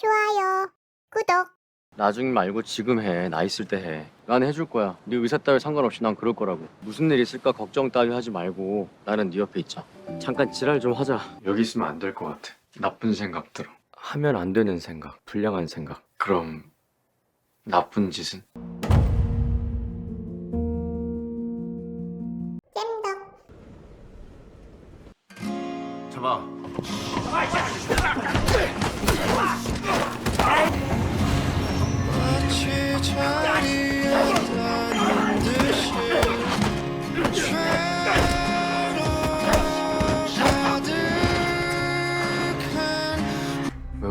좋아요, 구독. 나중 말고 지금 해. 나 있을 때 해. 난 해줄 거야. 네 의사 따위 상관없이 난 그럴 거라고. 무슨 일 있을까 걱정 따위 하지 말고 나는 네 옆에 있자. 잠깐 지랄 좀 하자. 여기 있으면 안 될 것 같아. 나쁜 생각 들어. 하면 안 되는 생각, 불량한 생각. 그럼 나쁜 짓은? 잼덕. 잡아.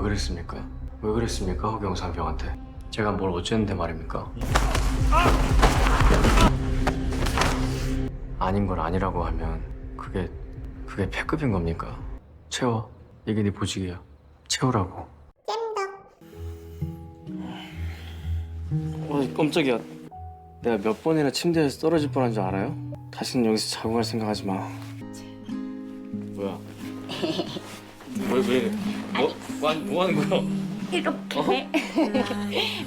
그랬습니까? 왜 그랬습니까, 허경상 병한테? 제가 뭘 어쨌는데 말입니까? 아닌 걸 아니라고 하면 그게 그게 패급인 겁니까? 채워. 이게 네 보직이야. 채우라고. 어, 깜짝이야. 내가 몇 번이나 침대에서 떨어질 뻔한 줄 알아요? 다시는 여기서 자고 갈 생각하지 마. 뭐야? 왜 왜? 뭐, 뭐, 하는- 뭐 하는 거야? 이렇게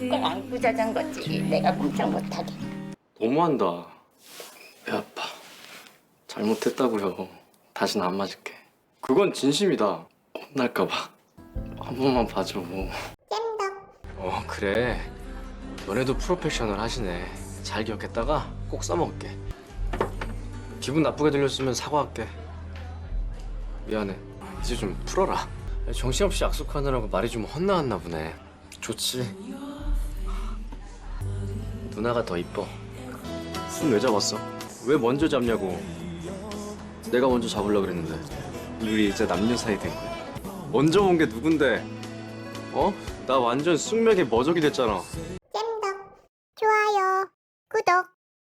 꼭 안고 자잔 거지 내가 꼼짝 못하게 너무한다. 배 아파. 잘못했다고요. 다시는 안 맞을게. 그건 진심이다. 혼날까봐. 한 번만 봐줘. 잼덕. 어 그래. 너네도 프로페셔널 하시네. 잘 기억했다가 꼭 써먹을게. 기분 나쁘게 들렸으면 사과할게. 미안해. 이제 좀 풀어라. 정신없이 약속하느라고 말이 좀 헛나왔나 보네. 좋지. 누나가 더 이뻐. 손 왜 잡았어? 왜 먼저 잡냐고. 내가 먼저 잡으려고 그랬는데. 우리 이제 남녀 사이 된 거야. 먼저 본 게 누군데? 어? 나 완전 숙맥에 머저기 됐잖아.